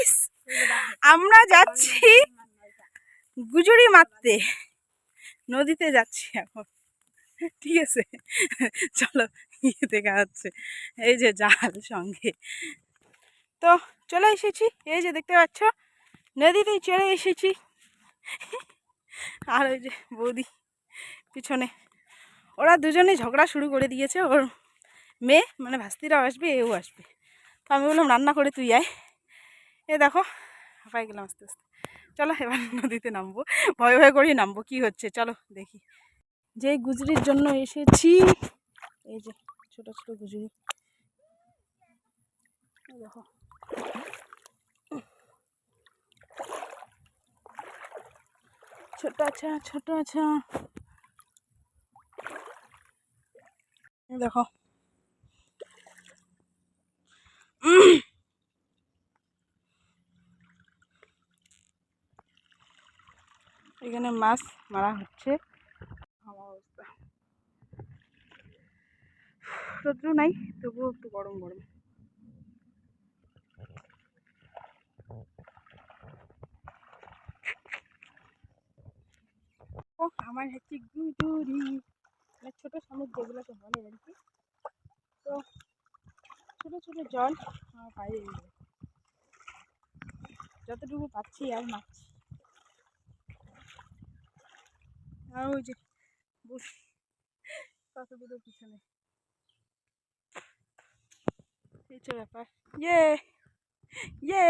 Guys আমরা যাচ্ছি গুজুরি মারতে। নদীতে যাচ্ছি এখন। ঠিক আছে, চলো গিয়ে দেখা যাচ্ছে এই যে জাল সঙ্গে। তো চলে এসেছি, এই যে দেখতে পাচ্ছ, নদীতেই চলে এসেছি। আর ওই যে বৌদি পিছনে। ওরা দুজনে ঝগড়া শুরু করে দিয়েছে, ওর মেয়ে মানে ভাস্তিরাও আসবে, এও আসবে। তো আমি বললাম, রান্না করে তুই আয়। এ দেখো, হাঁপাই গেলাম আস্তে আস্তে। চলো, এবার নদীতে নামবো। ভয় ভয় করেই নামবো। কি হচ্ছে? চলো, দেখি। যে গুজরির জন্য এসেছি, এই যে ছোট ছোট গুজরি। দেখো। ছোট আছে, ছোট এই দেখো। এখানে মাছ মারা হচ্ছে। আমার রোদ্র নাই, তবুও একটু গরম গরম। ও আমার হচ্ছে গুজুরি মানে ছোটো শামুক যেগুলোকে বলে আর কি। তো ছোটো ছোটো জল আমার পায়ে যতটুকু পাচ্ছি আর মারছি আর ওই যে বসি কত দূরে পিছনে। এই তো ব্যাপার। ইয়ে ইয়ে।